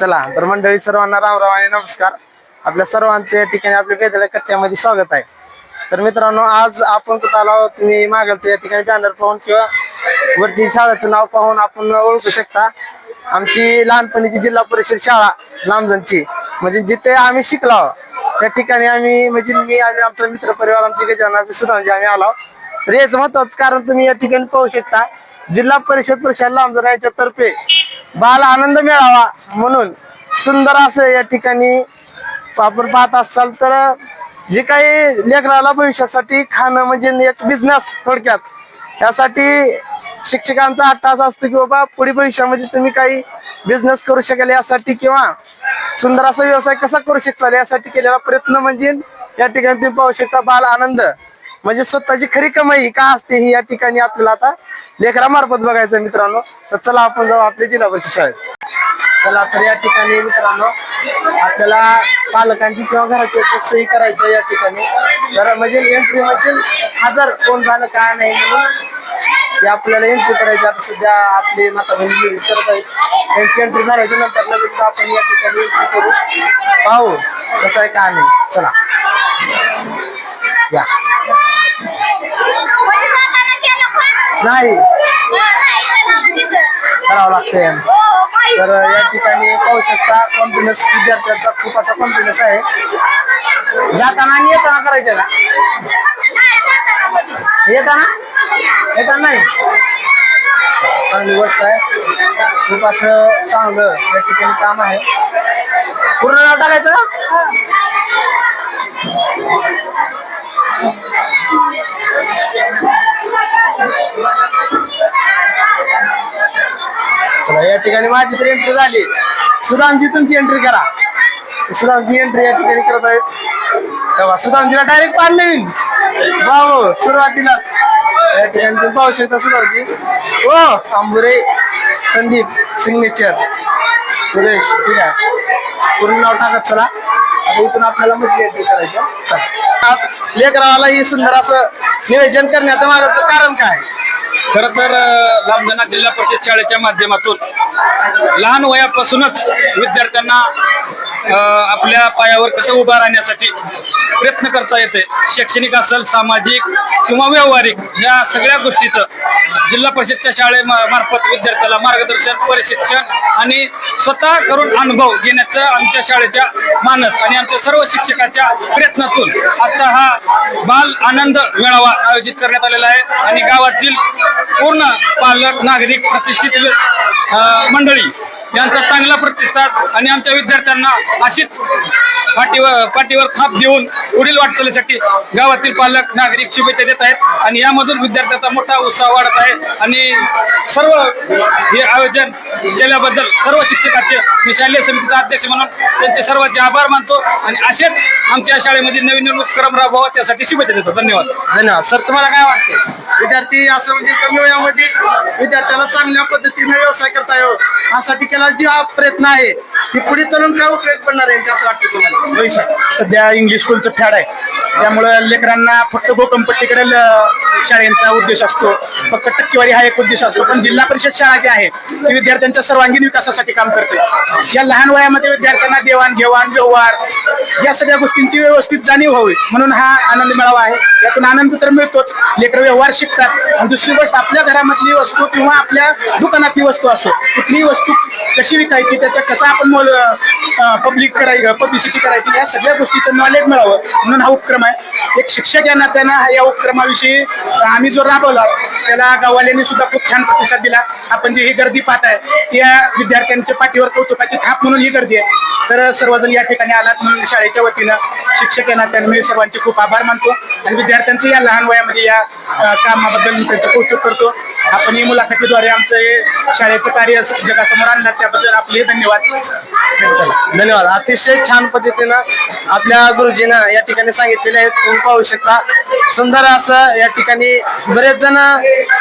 चला तर मंडळी सर्वांना रामराव आणि नमस्कार. आपल्या सर्वांचे या ठिकाणी आपल्या वेदळ्या कट्ट्यामध्ये स्वागत आहे. तर मित्रांनो आज आपण कुठं आलो आहोत? तुम्ही मागालचं या ठिकाणी बॅनर पाहून किंवा वरती शाळेचं नाव पाहून आपण ओळखू शकता. आमची लहानपणीची जिल्हा परिषद शाळा लांबजणची. म्हणजे जिथे आम्ही शिकलो त्या ठिकाणी आम्ही म्हणजे मी आणि आमचा मित्र परिवार आमची गजानाचे सुद्धा म्हणजे आम्ही आलो तर हेच महत्वाचं कारण तुम्ही या ठिकाणी पाहू शकता. जिल्हा परिषद परिषद लांबजण याच्या तर्फे बाल आनंद मिळावा म्हणून सुंदर असं या ठिकाणी आपण पाहत असाल तर जे काही लेकराला भविष्यासाठी खाणं म्हणजे एक बिझनेस थोडक्यात. यासाठी शिक्षकांचा हट्ट असा असतो की बाबा पुढे भविष्यामध्ये तुम्ही काही बिझनेस करू शकाल यासाठी किंवा सुंदर असा व्यवसाय कसा करू शकाल यासाठी केलेला प्रयत्न म्हणजे या ठिकाणी तुम्ही पाहू शकता बाल आनंद. म्हणजे स्वतःची खरी कमाई का असते ही या ठिकाणी आपल्याला आता लेकरामार्फत बघायचं मित्रांनो. तर चला आपण जाऊ आपल्या जिल्हा परिषद शाळेत. चला तर या ठिकाणी मित्रांनो आपल्याला पालकांची किंवा घराची सही करायची आहे या ठिकाणी. तर म्हणजे एंट्री म्हणजे हजर कोण झालं काय नाही म्हणून जे आपल्याला एंट्री करायची आता सध्या आपली माता बहिणी करत आहेत. त्यांची एंट्री झाल्याच्यानंतर लगेच आपण या ठिकाणी एंट्री करू. पाहू कसं आहे काय नाही. चला. या. नाही. करावं लागतंय. तर या ठिकाणी पाहू शकता कॉन्फिडन्स विद्यार्थ्यांचा खूप असा कॉन्फिडन्स आहे. जाताना आणि येताना करायचं ना येताना? येताना नाही. चांगली गोष्ट आहे. खूप असं चांगलं या ठिकाणी काम आहे. पूर्ण नाव टाकायचं ठिकाणी माझी तर एंट्री झाली. सुदामजी तुमची एंट्री करा. सुदामजी एंट्री या ठिकाणी करत आहेत. तेव्हा सुदामजीला डायरेक्ट पान नवीन भाऊ सुरुवातीला. या ठिकाणी तुम्ही पाहू शकता सुदामजी. ओ अंबुरे संदीप सिग्नेचर सुरेश ठीक आहे. पूर्ण नाव टाकत चला. आता इथून आपल्याला मोठी एंट्री करायचं चला. आज लेकरावाला ही सुंदर असं नियोजन करण्याचं माझं कारण काय? खर तर लांबजना जिल्हा परिषद शाळेच्या माध्यमातून लहान वयापासूनच विद्यार्थ्यांना आपल्या पायावर कसं उभा राहण्यासाठी प्रयत्न करता येते. शैक्षणिक असेल सामाजिक किंवा व्यावहारिक या सगळ्या गोष्टीचं जिल्हा परिषदच्या शाळेमार्फत विद्यार्थ्याला मार्गदर्शन प्रशिक्षण आणि स्वतः करून अनुभव घेण्याचं आमच्या शाळेच्या मानस आणि आमच्या सर्व शिक्षकाच्या प्रयत्नातून आता हा बाल आनंद मेळावा आयोजित करण्यात आलेला आहे आणि गावातील पूर्ण पालक नागरिक प्रतिष्ठित मंडळी यांचा चांगला प्रतिसाद आणि आमच्या विद्यार्थ्यांना अशीच पाठीवर पाठीवर थाप देऊन पुढील वाटचालीसाठी गावातील पालक नागरिक शुभेच्छा देत आहेत. आणि यामधून विद्यार्थ्याचा मोठा उत्साह वाढत आहे. आणि सर्व हे आयोजन केल्याबद्दल सर्व शिक्षकाचे मी शालेय समितीचा अध्यक्ष म्हणून त्यांचे सर्वांचे आभार मानतो आणि असेच आमच्या शाळेमध्ये नवीन नवीन उपक्रम राबवा त्यासाठी शुभेच्छा देतो. धन्यवाद. धन्यवाद. सर तुम्हाला काय वाटते विद्यार्थी असं म्हणजे कमी वयामध्ये विद्यार्थ्याला चांगल्या पद्धतीने व्यवसाय करता येऊ यासाठी केला जी हा प्रयत्न आहे ती पुढे चालून काय उपयोग पडणार आहे असं वाटतं तुम्हाला? सध्या इंग्लिश स्कूलचं फॅड आहे. त्यामुळं लेकरांना फक्त भूकंपट्टीकडे शाळेचा उद्देश असतो. फक्त टक्केवारी हा एक उद्देश असतो. पण जिल्हा परिषद शाळा जी आहे ती विद्यार्थ्यांच्या सर्वांगीण विकासासाठी काम करते. या लहान वयामध्ये विद्यार्थ्यांना देवाणघेवाण व्यवहार या सगळ्या गोष्टींची व्यवस्थित जाणीव व्हावी. म्हणून हा आनंद मेळावा आहे. यातून आनंद तर मिळतोच. लेकर व्यवहार शिकतात. आणि दुसरी गोष्ट आपल्या घरामधली वस्तू किंवा आपल्या दुकानातली वस्तू असो कुठलीही वस्तू कशी विकायची त्याच्या कसा आपण मोल पब्लिक करायचं पब्लिसिटी करायची या सगळ्या गोष्टीचं नॉलेज मिळावं. म्हणून हा उपक्रम आहे. एक शिक्षक या नात्यानं हा- या उपक्रमाविषयी आम्ही जो राबवला त्याला गाववाल्यांनी सुद्धा खूप छान प्रतिसाद दिला. आपण जी ही गर्दी पाहत आहे या विद्यार्थ्यांच्या पाठीवर कौतुकाची थाप म्हणून ही गर्दी आहे. तर सर्वजण या ठिकाणी आलात म्हणून शाळेच्या वतीनं शिक्षक या नात्यानं मी सर्वांचे खूप आभार मानतो. आणि विद्यार्थ्यांचं या लहान वयामध्ये या कामाबद्दल मी त्यांचं कौतुक करतो. आपण ही मुलाखतीद्वारे आमचं हे शाळेचं कार्य जगासमोर आणलं. त्याबद्दल आपले धन्यवाद. चला धन्यवाद. अतिशय छान पद्धतीनं आपल्या गुरुजीनं या ठिकाणी सांगितलेले आहेत तुम्ही पाहू शकता. सुंदर असं या ठिकाणी बरेच जण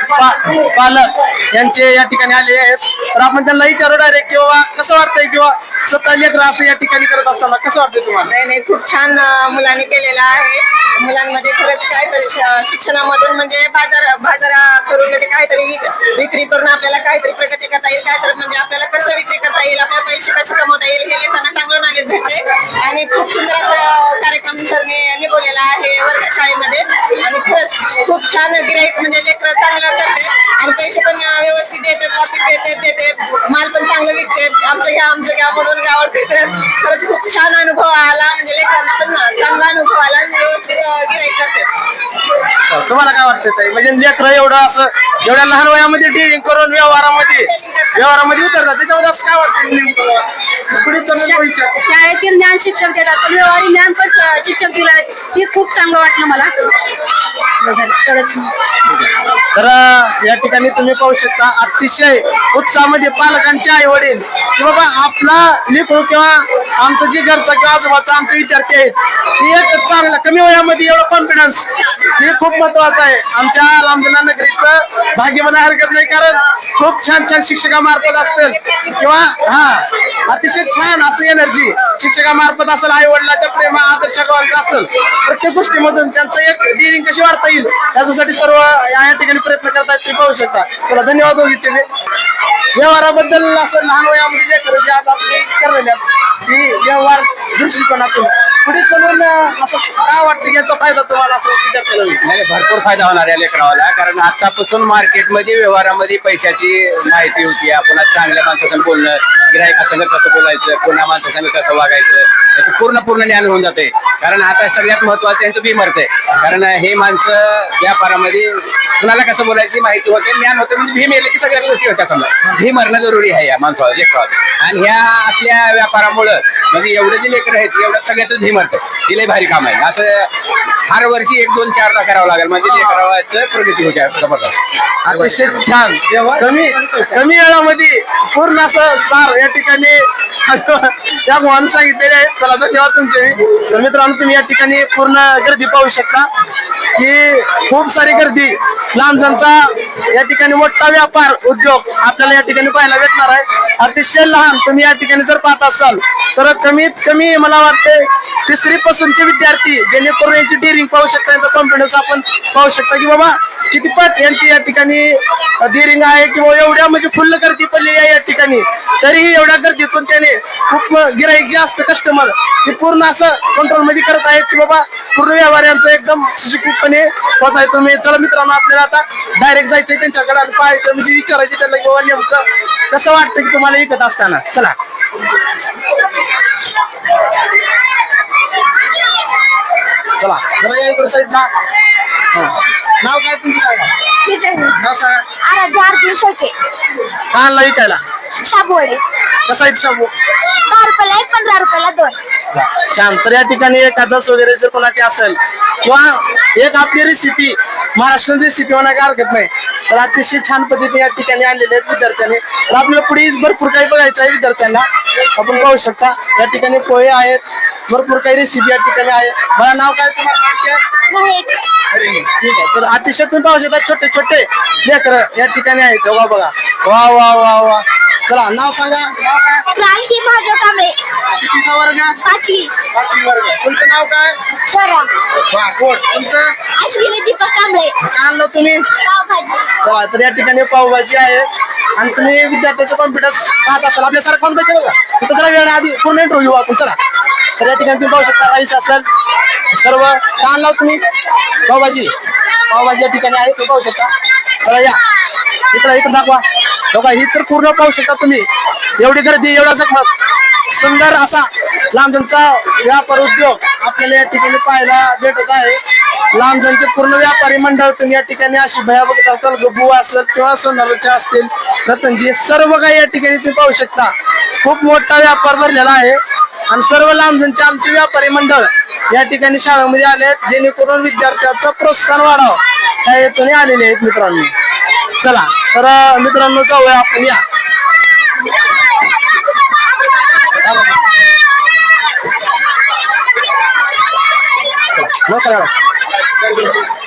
पा- पालक यांचे या ठिकाणी आले आहेत. तर आपण त्यांना विचारू डायरेक्ट किंवा कसं वाटतंय किंवा स्वतः लेकर असं या ठिकाणी करत असताना कसं वाटतं तुम्हाला? नाही नाही खूप छान मुलांनी केलेलं आहे. मुलांमध्ये खरंच काहीतरी श- शिक्षणामधून म्हणजे बाजार बाजार करून म्हणजे काहीतरी विक- विक्री करून आपल्याला काहीतरी प्रगती करता येईल. काहीतरी म्हणजे आपल्याला कसं विक्री करता येईल आपल्याला पैसे कसं कमवता येईल हे त्यांना चांगलं नॉलेज भेटते आणि खूप सुंदर असं कार्यक्रम सरने निभवलेला आहे वर्ग शाळेमध्ये आणि खरंच खूप छान गिराईक म्हणजे लेकर चांगलं करते आणि पैसे पण व्यवस्थित देतात वापिस देते देते माल पण चांगलं विकते आमचं घ्या आमचं घ्या म्हणून गावात खरंच खूप छान अनुभव आला. म्हणजे लेकरांना पण चांगला अनुभव आला आणि व्यवस्थित गिराईक करतात. तुम्हाला काय वाटतं म्हणजे लेकरं एवढं असं एवढ्या लहान वयामध्ये डिलिंग करून व्यवहारामध्ये व्यवहारामध्ये उतरतात. असं काय वाटतं नेमकं? पुढे चालून भविष्यात शाळेतील ज्ञान शिक्षक देतात पण व्यवहारी ज्ञान पण अं, शिक्षक दिलं आहे. हे खूप चांगलं वाटलं मला. तेवढंच तर या ठिकाणी तुम्ही पाहू शकता अतिशय उत्साहामध्ये पालकांचे आई वडील की बाबा आपला लिखू किंवा आमचं जे घरचा किंवा आजोबाचा आमचे विद्यार्थी आहेत ते एक चांगला कमी वयामध्ये एवढं कॉन्फिडन्स हे खूप महत्वाचं आहे. आमच्या लांबजना नगरीचं भाग्य म्हणा हरकत नाही कारण खूप छान छान शिक्षकामार्फत असतील किंवा हा अतिशय छान असं एनर्जी शिक्षकामार्फत असेल आई वडिलाच्या प्रेमा आदर्श असतील प्रत्येक गोष्टीमधून त्यांचं एक डिरिंग कशी वाढता येईल याच्यासाठी सर्व या ठिकाणी प्रयत्न करतात ते पाहू शकता. चला धन्यवाद होऊ इच्छिते व्यवहाराबद्दल असं लहान वयामध्ये जे खरं जे आज आपले करलेल्या की व्यवहार दृष्टिकोनातून पुढे चलून असं काय वाटतं? याचा फायदा तुम्हाला असं विद्यार्थ्याला होईल. नाही भरपूर फायदा होणार आहे लेकरावाला कारण आतापासून मार्केटमध्ये व्यवहारामध्ये पैशाची माहिती होती. आपण आज चांगल्या माणसासंग बोलणं गिरायकासंग कसं बोलायचं पुन्हा माणसासंग कसं वागायचं. याचं पूर्ण पूर्ण ज्ञान होऊन जाते. कारण आता सगळ्यात महत्वाचं त्यांचं भीमर्थ आहे कारण हे माणसं व्यापारामध्ये कुणाला कसं बोलायची माहिती होते ज्ञान होते म्हणजे भीम येले की सगळ्या गोष्टी होत्या समजा. भीम मरणं जरुरी आहे या माणसाला लेकरावर. आणि ह्या असल्या व्यापारामुळं म्हणजे एवढे जे लेकर आहेत एवढं सगळ्याच भीम ಶ್ರೀಮಂತೆ तिला भारी काम आहे. असं हर वर्षी एक दोन चारदा करावं लागेल. म्हणजे लेकरावाचं प्रगती होते जबरदस्त. अतिशय छान. कमी कमी वेळामध्ये पूर्ण असं सार या ठिकाणी त्या भावानं सांगितलेले आहे. चला धन्यवाद तुमचे. तर मित्रांनो तुम्ही या ठिकाणी पूर्ण गर्दी पाहू शकता की खूप सारी गर्दी. लांबजांचा या ठिकाणी मोठा व्यापार उद्योग आपल्याला या ठिकाणी पाहायला भेटणार आहे. अतिशय लहान तुम्ही या ठिकाणी जर पाहत असाल तर कमीत कमी मला वाटते तिसरी पासूनचे विद्यार्थी जेणेकरून यांची डेअरिंग पाहू शकता यांचा कॉन्फिडन्स आपण पाहू शकता की बाबा किती पट यांची या ठिकाणी डेअरिंग आहे किंवा एवढ्या म्हणजे फुल्ल गर्दी पडलेली आहे या ठिकाणी. तरीही एवढ्या गर्दीतून त्याने खूप गिराईक जे असतं कस्टमर ते पूर्ण असं कंट्रोलमध्ये करत आहेत की बाबा पूर्ण व्यवहार यांचा एकदम सुशिक्षितपणे होत आहे. तुम्ही चला मित्रांनो आपल्याला आता डायरेक्ट जायचंय त्यांच्याकडे आणि पाहायचं म्हणजे विचारायचं त्यांना की बाबा नेमकं कसं वाटतं की तुम्हाला विकत असताना? चला. चला जरा या इकडे साईडला नाव काय तुमचं सांगा नाव सांगा. आराध्य अर्जुन शेळके. काय आणला विकायला? शाबूवडे. कसा आहे शाबू? दहा रुपयाला एक पंधरा रुपयाला दोन. छान. तर या ठिकाणी एखादस वगैरे जर कोणाची असेल किंवा एक आपली रेसिपी महाराष्ट्रीयन रेसिपी म्हणायला हरकत नाही. तर अतिशय छान पद्धतीने या ठिकाणी आणलेले आहेत विद्यार्थ्यांनी. तर आपल्याला पुढे भरपूर काही बघायचं आहे विद्यार्थ्यांना. आपण पाहू शकता या ठिकाणी पोहे आहेत भरपूर काही रेसिपी या ठिकाणी आहे. मला नाव काय तुम्हाला? ठीक आहे. तर अतिशय तुम्ही पाहू शकता छोटे छोटे लेकर या ठिकाणी आहेत. बघा बघा. वा वा वा वा. चला नाव सांगा. नाव काय? क्रांती भाजप कांबळे तुमचा वर्ग? पाचवी. पाचवी वर्ग. तुमचं नाव काय? स्वरा. वा गोड तुमचं? अश्विनी दीपक कांबळे. काय आणलं तुम्ही? पावभाजी. चला तर या ठिकाणी पावभाजी आहे. आणि तुम्ही विद्यार्थ्याचा कॉन्फिडन्स पाहत असाल. आपल्या सारखं कोण पाहिजे बघा. तिथं जरा वेळ आधी पूर्ण इंटरव्ह्यू आपण चला. तर या ठिकाणी तुम्ही पाहू शकता राईस असेल सर्व. काय आणलं तुम्ही? पावभाजी. पावभाजी या ठिकाणी आहे तुम्ही पाहू शकता. चला या. इकडे इकडे दाखवा. बघा ही तर पूर्ण पाहू शकता तुम्ही. एवढी गर्दी एवढा जगमग सुंदर असा लांबजनचा व्यापार उद्योग आपल्याला या ठिकाणी पाहायला भेटत आहे. लांबजनचे पूर्ण व्यापारी मंडळ तुम्ही या ठिकाणी अशी भया बघत असाल गबू असेल किंवा सोनारचे असतील रतनजी सर्व काही या ठिकाणी तुम्ही पाहू शकता. खूप मोठा व्यापार भरलेला आहे. आणि सर्व लांबजनचे आमचे व्यापारी मंडळ या ठिकाणी शाळेमध्ये आले आहेत जेणेकरून विद्यार्थ्यांचं प्रोत्साहन वाढावं. त्या हेतूने आलेले आहेत मित्रांनो. चला तर मित्रांनो जाऊया आपण या.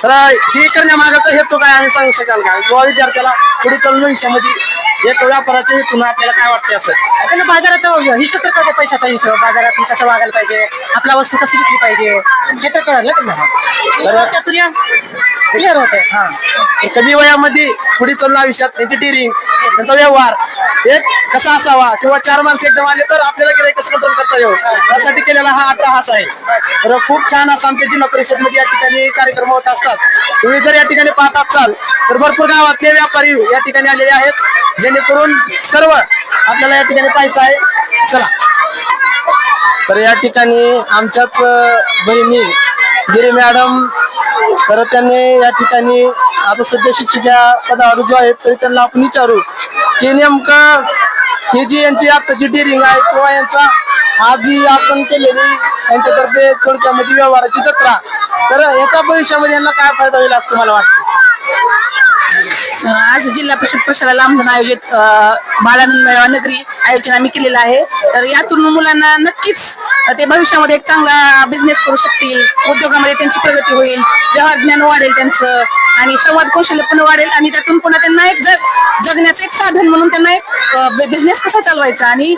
तर ही करण्यामागाचा हेतू काय आम्ही सांगू शकाल का? किंवा विद्यार्थ्याला पुढे चालून भविष्यामध्ये एक व्यापाराच्या हेतून आपल्याला काय वाटते असं? त्यांना बाजाराचा हिशोब तर कळते पैशाचा हिशोब बाजारात कसं वागायला पाहिजे? आपला वस्तू कशी विकली पाहिजे? हे तर कळलं त्यांना क्लिअर होते. हा. कमी वयामध्ये पुढे चालून आयुष्यात त्यांची डिरिंग त्यांचा व्यवहार एक कसा असावा किंवा चार माणसं एकदम आले तर आपल्याला गिराईक कसं कंट्रोल करता येऊ? यासाठी केलेला हा अट्टाहास आहे. तर खूप छान असं आमच्या जिल्हा परिषदमध्ये या ठिकाणी कार्यक्रम होत असतात. तुम्ही जर या ठिकाणी पाहत असाल तर भरपूर गावातले व्यापारी या ठिकाणी आलेले आहेत जेणेकरून सर्व आपल्याला या ठिकाणी पाहायचं आहे. चला. तर या ठिकाणी आमच्याच बहिणी गिरी मॅडम तर त्यांनी या ठिकाणी आता सध्या शिक्षिका पदावर जो आहेत तरी त्यांना आपण विचारू की नेमकं ही जी यांची आताची डिरिंग आहे किंवा यांचा आज जी आपण केलेली यांच्यातर्फे थोडक्यामध्ये व्यवहाराची जत्रा तर याचा भविष्यामध्ये यांना काय फायदा होईल असं तुम्हाला वाटतं? आज जिल्हा परिषद प्रशाला लांबून आयोजित अ, बालानंद मेळावा नगरी आयोजन आम्ही केलेलं आहे. तर यातून मुलांना नक्कीच ते भविष्यामध्ये एक चांगला बिझनेस करू शकतील उद्योगामध्ये त्यांची प्रगती होईल व्यवहार ज्ञान वाढेल त्यांचं आणि संवाद कौशल्य पण वाढेल आणि त्यातून पुन्हा त्यांना एक जग जगण्याचं एक साधन म्हणून त्यांना एक बिझनेस कसा चालवायचा आणि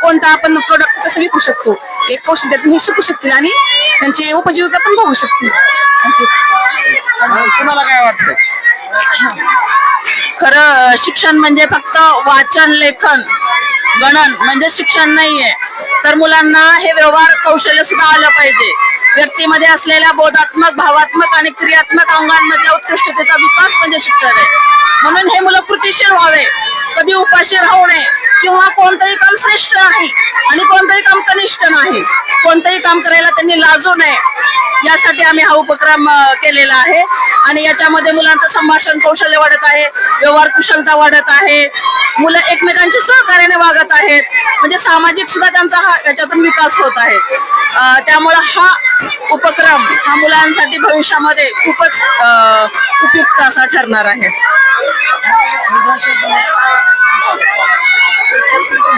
कोणता आपण प्रोडक्ट कसं विकू शकतो एक कौशल्य त्यातून हे शिकू शकतील आणि त्यांची उपजीविका पण बघू शकतील. Thank तुम्हाला काय वाटतं खरं शिक्षण म्हणजे फक्त वाचन लेखन गणन म्हणजे शिक्षण नाहीये. तर मुलांना हे व्यवहार कौशल्य सुद्धा आलं पाहिजे. व्यक्तीमध्ये असलेल्या बोधात्मक भावात्मक आणि क्रियात्मक अंगांमधल्या उत्कृष्टतेचा विकास म्हणजे शिक्षण आहे. म्हणून हे मुलं कृतीशील व्हावे. कधी उपाशी राहू नये किंवा कोणतंही काम श्रेष्ठ नाही आणि कोणतंही काम कनिष्ठ नाही. कोणतंही काम करायला त्यांनी लाजू नये. यासाठी आम्ही हा उपक्रम केलेला आहे. आणि याच्यामध्ये मुलांचं संभाषण कौशल्य वाढत आहे व्यवहार कुशलता वाढत आहे. मुलं एकमेकांशी सहकार्याने वागत आहेत. म्हणजे सामाजिक सुद्धा त्यांचा हा याच्यातून विकास होत आहे. त्यामुळं हा उपक्रम हा मुलांसाठी भविष्यामध्ये खूपच उपयुक्त असा ठरणार आहे.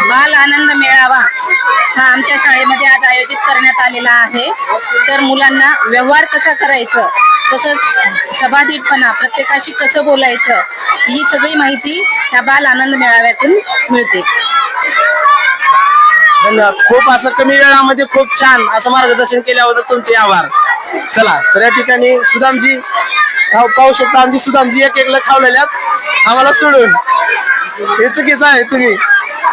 बाल आनंद मेळावा हा आमच्या शाळेमध्ये आज आयोजित करण्यात आलेला आहे. तर मुलांना व्यवहार कसा करायचं तसंच सभाधीटपणा प्रत्येकाशी कसं बोलायचं ही सगळी माहिती ह्या बाल आनंद मेळाव्यातून मिळते. धन्यवाद. खूप असं कमी वेळामध्ये खूप छान असं मार्गदर्शन केल्याबद्दल तुमचे आभार. चला तर या ठिकाणी सुदामजी खाऊ पाहू शकता आमची सुदामजी एक एकला खावलेल्यात आम्हाला सोडून. हे चुकीचं आहे तुम्ही.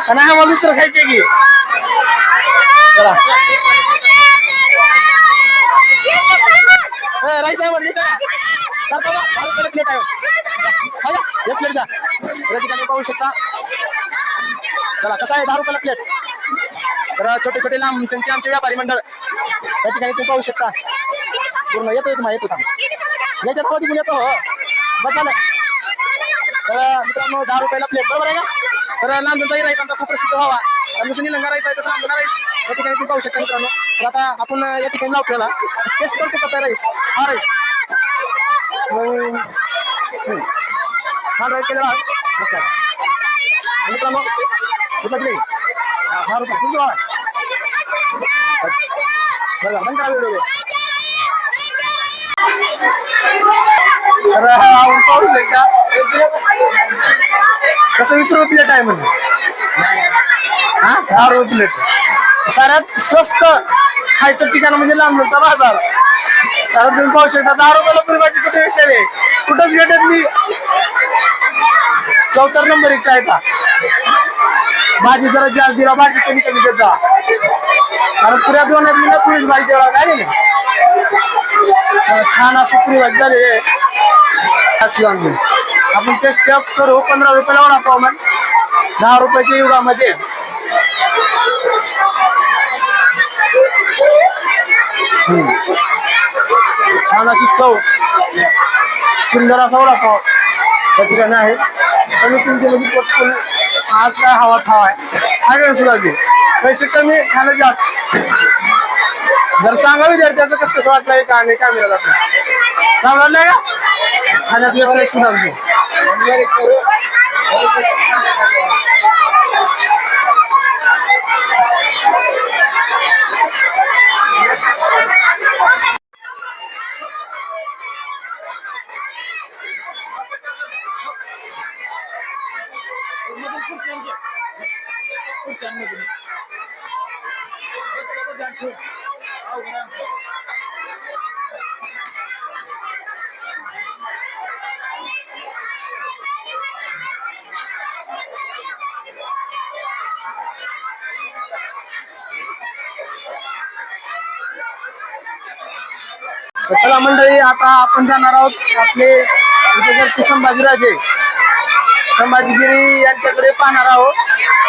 आणि आम्हाला दुसरं खायचे की. चला. ए, राईस आहे म्हणली का? करता बा, प्लेट आहे. एक प्लेट द्या. या ठिकाणी पाहू शकता. चला कसं आहे? दहा रुपयाला प्लेट तर छोटे छोटे लांब त्यांचे आमचे व्यापारी मंडळ. या ठिकाणी तुम्ही पाहू शकता. पूर्ण येतो येतो येतो थांब. याच्या नावात येतो हो. बस झालं. तर मित्रांनो दहा रुपयाला प्लेट बरोबर आहे का? तर लांबचा राईस आमचा खूप प्रसिद्ध व्हावा. आणि जसं निलंगा राईस आहे तसं लांबचा राईस या ठिकाणी तुम्ही पाहू शकता मित्रांनो. तर आता आपण या ठिकाणी लावलेला टेस्ट करतो कसा आहे राईस? हा राईस. हा राईस केलेला नमस्कार मित्रांनो कुठला प्लेट रुपये. तुझं भाव आहे बरं बंद व्हिडिओ तर आपण पाहू शकता. कसं वीस रुपये प्लेट आहे म्हणजे हा? दहा रुपये प्लेट सगळ्यात स्वस्त खायचं ठिकाण म्हणजे लांबचा बाजार. तर तुम्ही पाहू शकता दहा रुपयाला पुरी भाजी कुठे भेटते कुठंच भेटत मी चौथा नंबर एक काय का? भाजी जरा जास्त दिला भाजी कमी कमी त्याचा जा. कारण पुऱ्या दोन मिनिटात पुरीच भाजी देवा काय नाही. छान असं पुरी भाजी झाली. आहे. आपण ते स्टेप करू. पंधरा रुपयाला वडापाव मग दहा रुपयाच्या युगामध्ये. छान अशी चव. सुंदर असा वडापाव त्या ठिकाणी आहे. कमी किमतीमध्ये पटकन आज काय हवा हवा आहे. आगळ सुद्धा घे पैसे कमी खायला जास्त. जर सांगा विद्यार्थ्याचं कसं कसं वाटलं काय नाही काय मिळालं सांगा नाही का? खाण्यात व्यवस्थित सुद्धा Mira, आता आपण जाणार आहोत आपले विजयगडचे संभाजीराजे संभाजीगिरी यांच्याकडे पाहणार आहोत.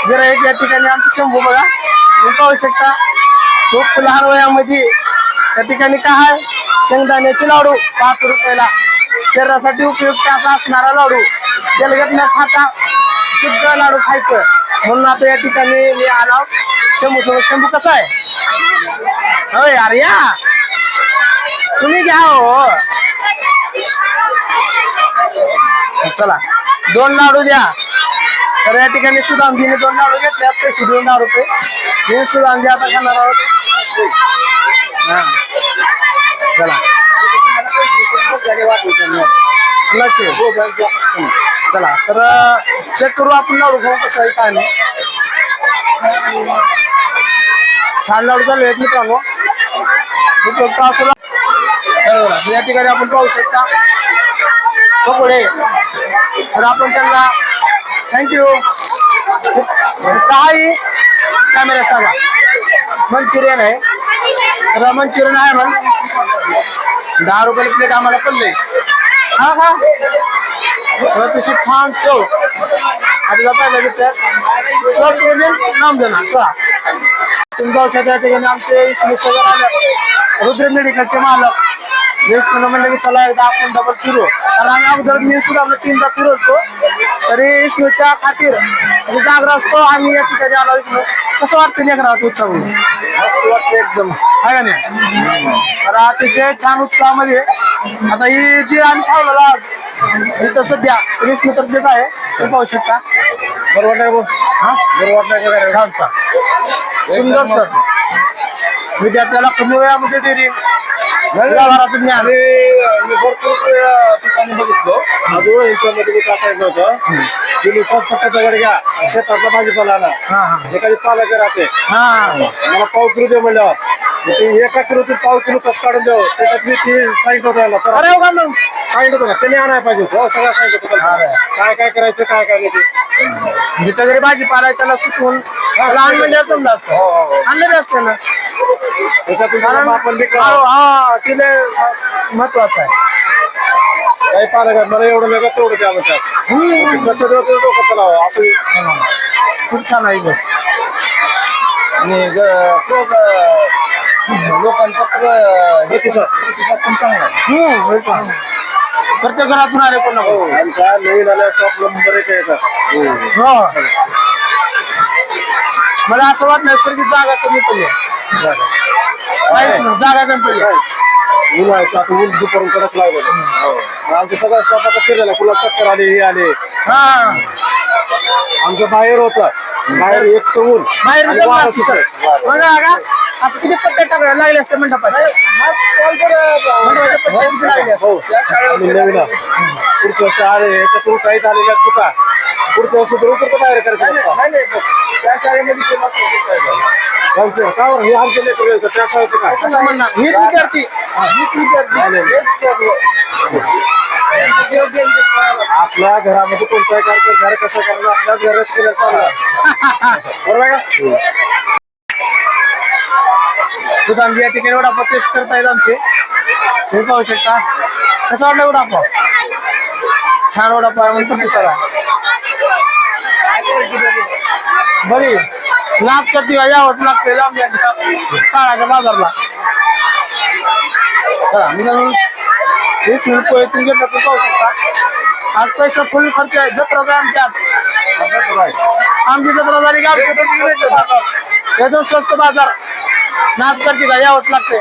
जरा एक या ठिकाणी आमचं शंभू बघा. तुम्ही पाहू शकता. खूप लहान वयामध्ये त्या ठिकाणी काय शेंगदाण्याचे लाडू. पाच रुपयाला. शरीरासाठी उपयुक्त असा असणारा लाडू. जलगत न खाता शुद्ध लाडू खायचं. म्हणून आता या ठिकाणी मी आलो शंभू सोबत शंभू कसा आहे? होय अरे या तुम्ही घ्या हो. चला दोन लाडू द्या. तर या ठिकाणी सुदामजीने दोन लाडू घेतले. ते दोन दहा रुपये मी सुदामजी आता खाणार आहोत. हा. चला. चला तर चेक करू आपण लाडू खाऊ कसं आहे काय नाही. छान लाडू चालू मित्रांनो. असं तर या ठिकाणी आपण पाहू शकता. कपडे तर आपण त्यांना थँक्यू काही कॅमेरा सांगा. मंचुरियन आहे. तर मंचुरियन आहे म्हण. दहा रुपये प्लेट आम्हाला पडले. हा हा. तशी छान चव आपल्याला पाहिलं घेतलं शॉर्ट म्हणजे नाम देणार चला. तुम्ही पाहू या ठिकाणी आमचे सगळं आलं रुद्र मेडिकलचे मालक. वेस्ट म्हणलं की चला एकदा आपण डबल फिरू. कारण आम्ही अगोदर मी सुद्धा आपलं तीनदा फिरवतो तरी विष्णूच्या खातीर म्हणजे जागरा असतो आम्ही या ठिकाणी आलो विष्णू. कसं वाटतं लेकरात उत्साह वाटतं एकदम. आहे का नाही? तर अतिशय छान उत्साहामध्ये आता ही जी आम्ही खावलेला आज इथं सध्या वीस मीटर प्लेट आहे. तुम्ही पाहू शकता. बरोबर वाटतं हा? बरोबर वाटतं सुंदर सर. विद्यार्थ्याला कमी वेळामध्ये डेअरिंग व्यवहारातून ज्ञान. मी भरपूर ठिकाणी बघितलो. अजून यांच्यामध्ये मी काय सांगितलं होतं की? नुसतं फटाचा वर घ्या. शेतातला भाजीपाला आणा. एखादी पालक राहते. हा. मला किलो दे म्हणलं ते एका किलोतून पाव किलो कसं काढून द्यावं? त्याच्यात मी ती सांगितलं होतं याला. तर अरे हो का मग? सांगितलं होतं. का त्याने आणायला पाहिजे होतं. हो, सगळं सांगितलं होतं. त्याला. काय काय करायचं काय काय नाही ते जिथं घरी भाजीपाला आहे त्याला सुचवून लहान म्हणजे जमलं असतं आणलं बी असतं ना. त्याच्यातून कारण आपण बी हा हा तिला महत्वाचं आहे. काही पालक आहेत, मला एवढं नका तेवढं द्या म्हणतात. कसं देऊ ते डोकं चालावं? असं खूप छान आहे ही गोष्ट. आणि ग- तो ग- लोकांचा प्र- हे प्रतिसाद. प्रतिसाद पण चांगला आहे. हम्म, होय का? प्रत्येक घरातून आले कोण ना कोण. आमच्या नवीन आल्या नंबर एक यायचा हो. मला असं वाटलं सर की जागा कमी पडली. काहीच नाही, जागा कमी पडली. उन्हाळ्याचं आता ऊन दुपारून कडक लागलं. आमचं सगळं स्टॉप आता फिरलेला कुला चक्कर आले हे आले. हा. आमचं बाहेर होतं. बाहेर एक तर ऊन. बाहेर आणि जमलं वारं असतं. सुटलं. बघा का असं किती पट्टे टाकायला लागले असते मंडपात. मंडपाचे पट्टे किती लागले असते? हो. नवीन. पुढच्या वर्षी आले चुका पुढच्या वर्षी तर उतरतं बाहेर त्या शाळेमध्ये आमचं? हे आमचे लेकरं त्या शाळेचं काय? हीच विद्यार्थी. हीच विद्यार्थी. आपल्या घरामध्ये कोणताही कार्यक्रम घर कसं करणं आपल्याच घरात केलं चाललं. बरोबर का? सुधांगी या ठिकाणी वडापाव टेस्ट करतायत आमचे. हे पाहू शकता. कसं वाटलं वडापाव? छान वडापाव आहे म्हणून प्रतिसाद बरी. लाभ करते यावंच लागते लांब काळाच्या बाजारला. चला मी जाऊन वीस मिनिट पोहे तुम्ही तर पाहू शकता. आज पैसा फुल खर्च आहे. जत्रा आहे आमच्या आमची जत्रा झाली का एकदम स्वस्त बाजार. नाच करते का यावंच लागते